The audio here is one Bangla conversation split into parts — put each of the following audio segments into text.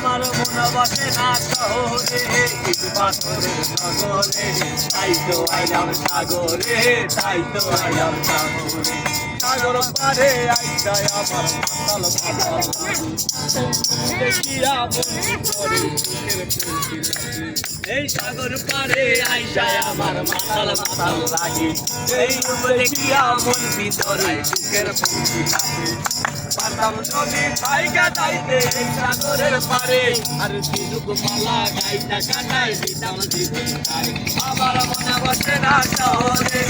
আমার মন বসে না শহরে। ইট পাথরের নগরে, তাই তো আইলাম সাগরে, তাই তো আইলাম সাগরে। সাগর পারে আইসায় আমার মাতাল মাতাল দেখিয়া মন করে এই সাগর পারে আইসায় আমার মাতাল মাতাল লাগে। এই দেখিয়া মন ভিতরে বুকের ফুলকি লাগে পাতাম নদী ছাইকা যাইতে সাগরের পারে আর দিনুক মালা গাইতা কাটাই দিতাম দিতে তারে আমার মনে বসে না শহরে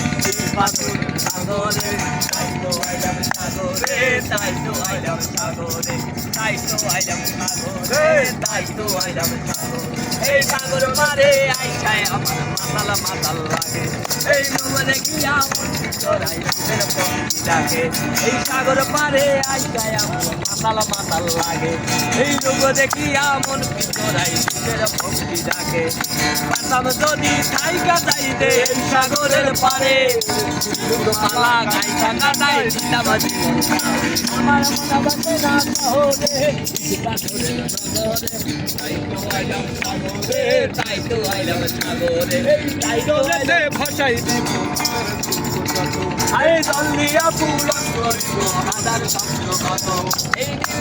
পাথর সাগরে। তাই তো আইলাম সাগরে, তাই তো আইলাম সাগরে। তাই তো আইলাম সাগরে, তাই তো আইলাম সাগরে। এই সাগর পারে আইসায় আমার মাতাল মাতাল লাগে। এই মনে কি আমন তোরাই ফের ডাকে এই সাগর পারে আইকায় আমার মাতাল মাতাল লাগে। এই রূপ দেখি আমন তোরাই পঙ্কি পাতাম যদি থাইকা যাইতে এই সাগরের পারে মালা গাইতা কাটাই দিতাম আমার মনে না শহরে তাই তো আইলাম সাগরে তাই তো আইলাম সাগরে। তাই তো আইলাম ভাষাই দিব। আরে জলদিয়া পুলন করিব। হাজার স্বপ্ন কত? এই নীল